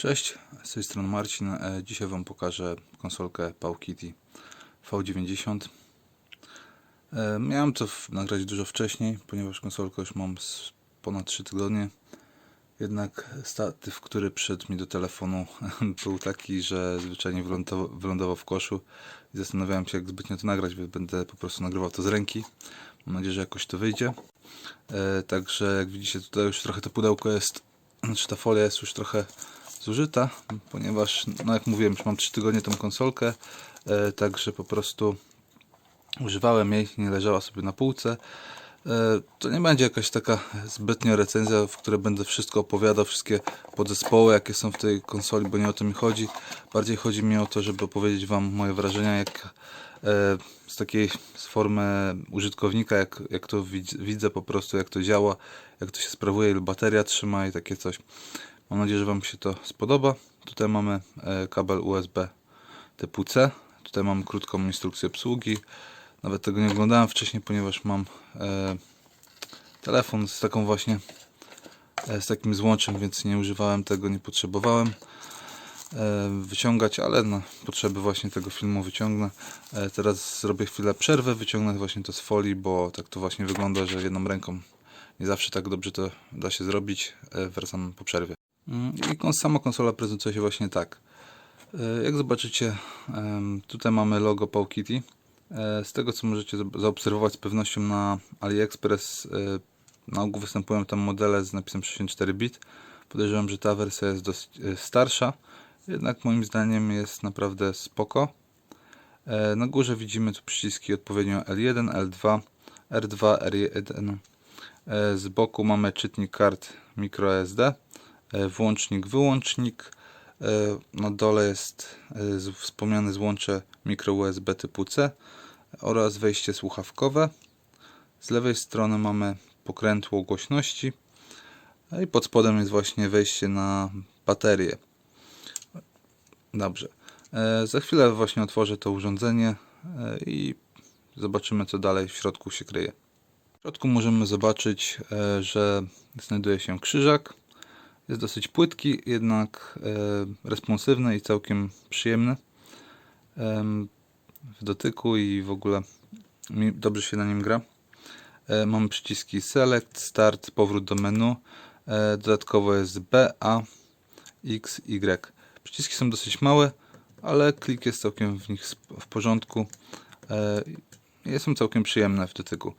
Cześć, z tej strony Marcin. E, Dzisiaj Wam pokażę konsolkę PowKitty V90. E, Miałem to nagrać dużo wcześniej, ponieważ konsolkę już mam ponad 3 tygodnie. Jednak statyw, który przyszedł mi do telefonu był taki, że zwyczajnie wylądował, w koszu i zastanawiałem się jak zbytnio to nagrać, więc będę po prostu nagrywał to z ręki. Mam nadzieję, że jakoś to wyjdzie. E, Także jak widzicie tutaj już trochę to pudełko jest, znaczy ta folia jest już trochę zużyta, ponieważ no jak mówiłem, już mam 3 tygodnie tą konsolkę, e, także po prostu używałem jej, nie leżała sobie na półce. E, to nie będzie jakaś taka zbytnio recenzja, w której będę wszystko opowiadał, wszystkie podzespoły, jakie są w tej konsoli, bo nie o to mi chodzi. Bardziej chodzi mi o to, żeby opowiedzieć Wam moje wrażenia, jak e, z takiej z formy użytkownika, jak, jak to widz, widzę po prostu, jak to działa, jak to się sprawuje, ile bateria trzyma i takie coś. Mam nadzieję, że Wam się to spodoba. Tutaj mamy e, kabel USB typu C. Tutaj mam krótką instrukcję obsługi. Nawet tego nie oglądałem wcześniej, ponieważ mam e, telefon z taką właśnie e, z takim złączem, więc nie używałem tego, nie potrzebowałem wyciągać, ale na potrzeby właśnie tego filmu wyciągnę. Teraz zrobię chwilę przerwę, wyciągnę właśnie to z folii, bo tak to właśnie wygląda, że jedną ręką nie zawsze tak dobrze to da się zrobić. Wracam po przerwie. Mm, I sama konsola prezentuje się właśnie tak. E, Jak zobaczycie, tutaj mamy logo PowKitty. E, Z tego co możecie za- zaobserwować z pewnością na AliExpress, e, na ogół występują tam modele z napisem 64 bit. Podejrzewam, że ta wersja jest e, starsza, jednak moim zdaniem jest naprawdę spoko. Na górze widzimy tu przyciski odpowiednio L1, L2, R2, R1. E, Z boku mamy czytnik kart microSD, włącznik, wyłącznik. E, Na dole jest e, wspomniane złącze micro USB typu C oraz wejście słuchawkowe. Z lewej strony mamy pokrętło głośności i pod spodem jest właśnie wejście na baterię. Dobrze. E, Za chwilę właśnie otworzę to urządzenie e, i zobaczymy co dalej w środku się kryje. W środku możemy zobaczyć, e, że znajduje się krzyżak. Jest dosyć płytki, jednak e, responsywny i całkiem przyjemny em, w dotyku i w ogóle dobrze się na nim gra. E, Mamy przyciski Select, Start, powrót do menu. E, Dodatkowo jest B, A, X, Y. Przyciski są dosyć małe, ale klik jest całkiem w nich w porządku. Są całkiem przyjemne w dotyku.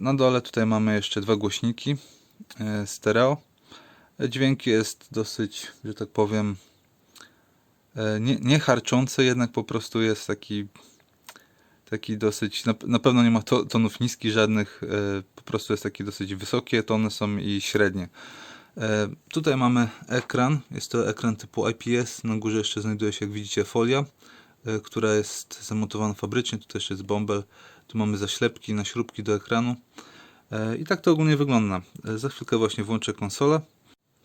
Na dole tutaj mamy jeszcze dwa głośniki stereo. Dźwięk jest dosyć, że tak powiem, e, nie, nie harczący, jednak po prostu jest taki taki dosyć, na, na pewno nie ma to, tonów niskich żadnych, e, po prostu jest taki dosyć wysokie, tony są i średnie. E, tutaj mamy ekran, jest to ekran typu IPS, na górze jeszcze znajduje się jak widzicie folia, która jest zamontowana fabrycznie, tu też jest bąbel, tu mamy zaślepki na śrubki do ekranu i tak to ogólnie wygląda. Za chwilkę właśnie włączę konsolę.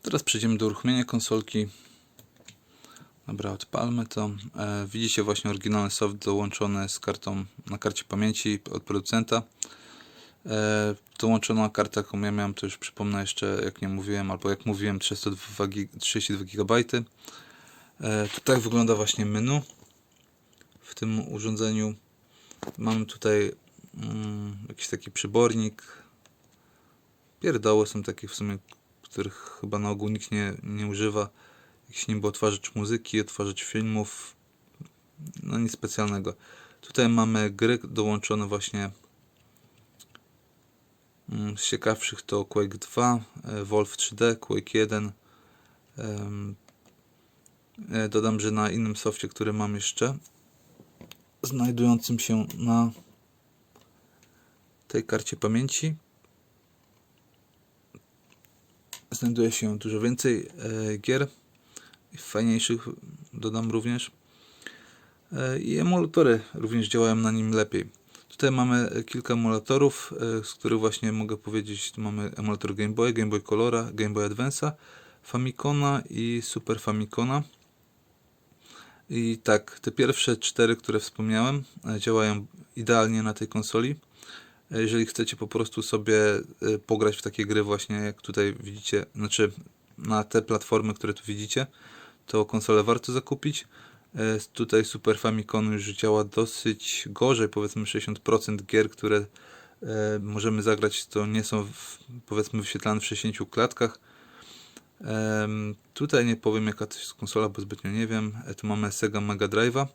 Teraz przejdziemy do uruchomienia konsolki. Dobra, odpalmy to. E, widzicie właśnie oryginalny soft dołączony z kartą na karcie pamięci od producenta. E, dołączona karta, jaką ja miałem, to już przypomnę jeszcze, jak nie mówiłem, albo jak mówiłem, 32 gig, 32 GB. E, tutaj wygląda właśnie menu. W tym urządzeniu mamy tutaj mm, jakiś taki przybornik. Pierdoły są takie w sumie, których chyba na ogół nikt nie, nie używa jakiś niby odtwarzacz muzyki, odtwarzacz filmów, no nic specjalnego. Tutaj mamy gry dołączone właśnie mm, z ciekawszych to Quake 2, e, Wolf 3D, Quake 1. Em, e, Dodam, że na innym softie, który mam jeszcze, znajdującym się na tej karcie pamięci, znajduje się dużo więcej e, gier fajniejszych dodam również. E, I emulatory również działają na nim lepiej. Tutaj mamy e, kilka emulatorów, z których właśnie mogę powiedzieć, mamy emulator Game Boy, Game Boy Colora, Game Boy Advance'a, Famicona i Super Famicona. I tak, te pierwsze cztery, które wspomniałem, działają idealnie na tej konsoli. E, Jeżeli chcecie po prostu sobie e, pograć w takie gry właśnie, jak tutaj widzicie, znaczy na te platformy, które tu widzicie, to konsolę warto zakupić. E, Tutaj Super Famicom już działa dosyć gorzej, powiedzmy 60% gier, które możemy zagrać, to nie są w, powiedzmy wyświetlane w 60 klatkach. Tutaj nie powiem jaka to jest konsola, bo zbytnio nie wiem. Tu mamy Sega Mega Drive'a.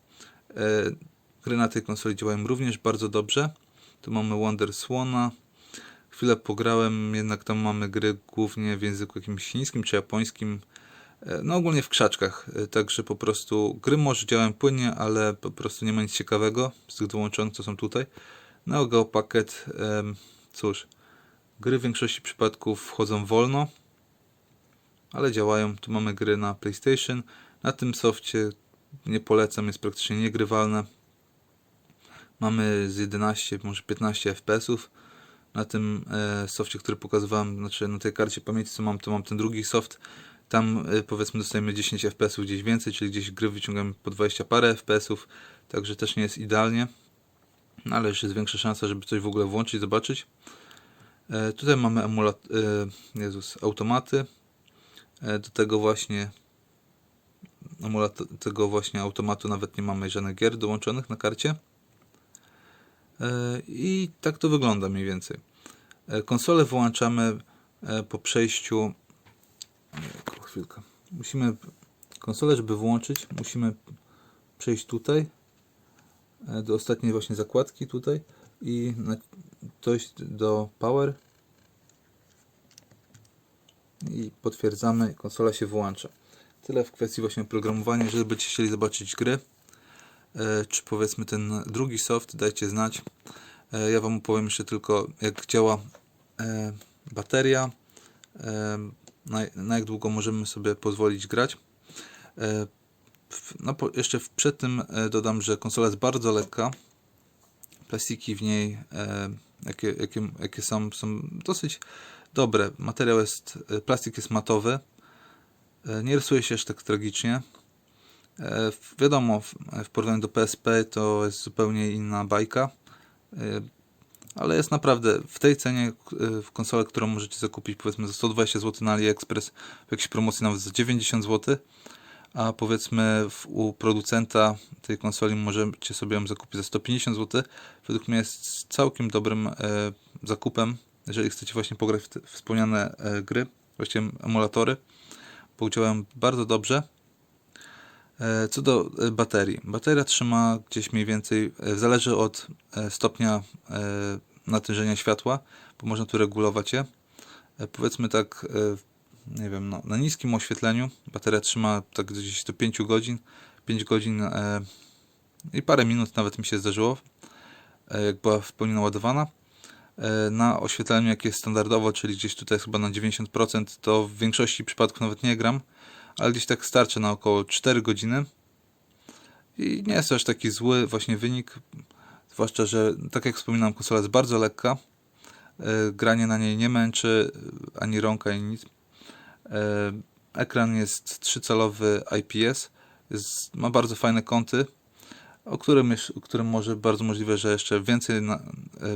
Gry na tej konsoli działają również bardzo dobrze. Tu mamy Wonder Swana. Chwilę pograłem, jednak tam mamy gry głównie w języku jakimś chińskim czy japońskim. E, No ogólnie w krzaczkach, e, także po prostu gry może działają płynnie, ale po prostu nie ma nic ciekawego z tych dołączonych, co są tutaj. Neo Geo Pocket, em, cóż, gry w większości przypadków wchodzą wolno, ale działają. Tu mamy gry na PlayStation. Na tym softie nie polecam, jest praktycznie niegrywalne. Mamy z 11, może 15 FPS-ów. Na tym e, softie, który pokazywałem, znaczy na tej karcie pamięci, co mam, to mam ten drugi soft. Tam e, powiedzmy dostajemy 10 FPS-ów gdzieś więcej, czyli gdzieś gry wyciągamy po 20 parę FPS-ów, także też nie jest idealnie. No, ale już jest większa szansa, żeby coś w ogóle włączyć, zobaczyć. E, tutaj mamy emulat, e, Jezus, automaty. E, do tego właśnie emulat tego właśnie automatu nawet nie mamy żadnych gier dołączonych na karcie. E, I tak to wygląda mniej więcej. E, Konsolę włączamy e, po przejściu. Chwilkę. Musimy konsolę, żeby włączyć, musimy przejść tutaj do ostatniej właśnie zakładki tutaj i dojść do power i potwierdzamy, konsola się włącza. Tyle w kwestii właśnie oprogramowania. Jeżeli będziecie chcieli zobaczyć gry, czy powiedzmy ten drugi soft, dajcie znać. E, Ja Wam opowiem jeszcze tylko, jak działa e, bateria, e, na, jak długo możemy sobie pozwolić grać. E, No, jeszcze przed tym e, dodam, że konsola jest bardzo lekka. Plastiki w niej, e, jakie, jakie, jakie są, są dosyć dobre. Materiał jest, e, plastik jest matowy. E, Nie rysuje się aż tak tragicznie. Wiadomo, w, porównaniu do PSP to jest zupełnie inna bajka. E, Ale jest naprawdę w tej cenie e, w konsolę, którą możecie zakupić powiedzmy za 120 zł na AliExpress, w jakiejś promocji nawet za 90 zł, a powiedzmy u producenta tej konsoli możecie sobie ją zakupić za 150 zł. Według mnie jest całkiem dobrym e, zakupem, jeżeli chcecie właśnie pograć w wspomniane gry, właściwie emulatory, bo działają bardzo dobrze. E, Co do e, baterii. Bateria trzyma gdzieś mniej więcej, e, zależy od stopnia natężenia światła, bo można tu regulować je. Powiedzmy tak, nie wiem, no, na niskim oświetleniu bateria trzyma tak gdzieś do 5 godzin, 5 godzin i parę minut nawet mi się zdarzyło, jak była w pełni naładowana. Na oświetleniu, jakie jest standardowo, czyli gdzieś tutaj chyba na 90%, to w większości przypadków nawet nie gram, ale gdzieś tak starczy na około 4 godziny. I nie jest to aż taki zły właśnie wynik, zwłaszcza, że tak jak wspominałem, konsola jest bardzo lekka. E, Granie na niej nie męczy e, ani rąka, ani nic. E, Ekran jest 3-calowy IPS, jest, ma bardzo fajne kąty, o którym, o którym może bardzo możliwe, że jeszcze więcej na,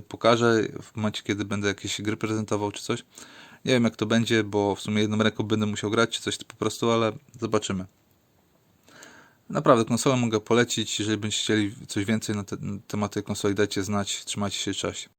pokażę w momencie, kiedy będę jakieś gry prezentował czy coś. Nie wiem jak to będzie, bo w sumie jedną ręką będę musiał grać czy coś po prostu, ale zobaczymy. Naprawdę konsolę mogę polecić. Jeżeli będziecie chcieli coś więcej na te, na temat tej konsoli, dajcie znać. Trzymajcie się, cześć.